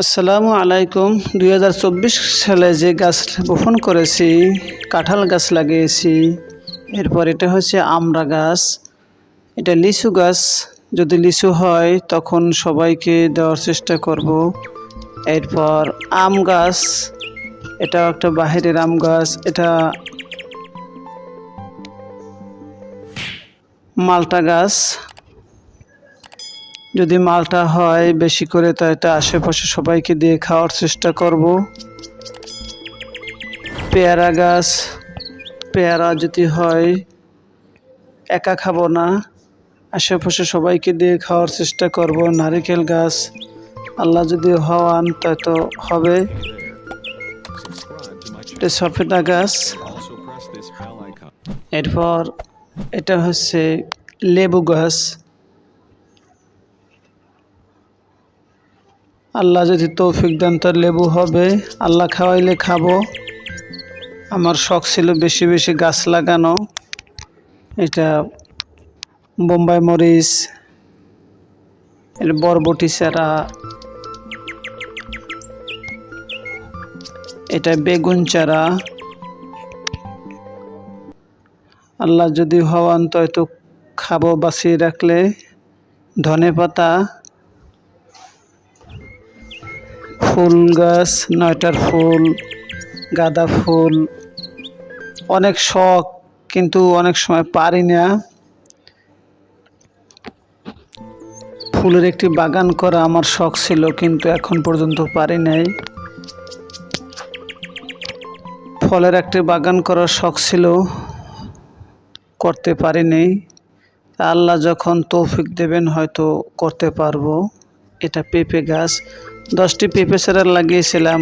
আসসালামু আলাইকুম। দু হাজার চব্বিশ সালে যে গাছ বপন করেছি, কাঁঠাল গাছ লাগিয়েছি, এরপর এটা হচ্ছে আমড়া গাছ। এটা লিচু গাছ। যদি লিচু হয়, তখন সবাইকে দেওয়ার চেষ্টা করব। এরপর আম গাছ। এটা একটা বাহিরের আম গাছ। এটা মালটা গাছ। যদি মালটা হয় বেশি করে, তা এটা আশেপাশে সবাইকে দিয়ে খাওয়ার চেষ্টা করব। পেয়ারা গাছ, পেয়ারা যদি হয়, একা খাব না। আশেপাশে সবাইকে দিয়ে খাওয়ার চেষ্টা করব। নারিকেল গাছ, আল্লাহ যদি হওয়ান, তা তো হবে। সফেদা গাছ. এরপর এটা হচ্ছে লেবু গাছ। আল্লাহ যদি তৌফিক দেন তো লেবু হবে। আল্লাহ খাওয়াইলে খাব। আমার শখ ছিল বেশি বেশি গাছ লাগানো। এটা বোম্বাই মরিচ এটা বরবটি চারা এটা বেগুন চারা। আল্লাহ যদি হওয়ান, তো খাব। বাঁচিয়ে রাখলে ধনে পাতা। ফুল গাছ, নয়টার ফুল, গাঁদা ফুল। অনেক শখ, কিন্তু অনেক সময় পারি না। ফুলের একটি বাগান করা আমার শখ ছিল, কিন্তু এখন পর্যন্ত পারি নাই। ফলের একটি বাগান করার শখ ছিল, করতে পারিনি আল্লাহ যখন তৌফিক দেবেন, হয়তো করতে পারব। এটা পেঁপে গাছ। দশটি পেঁপে চারা লাগিয়েছিলাম।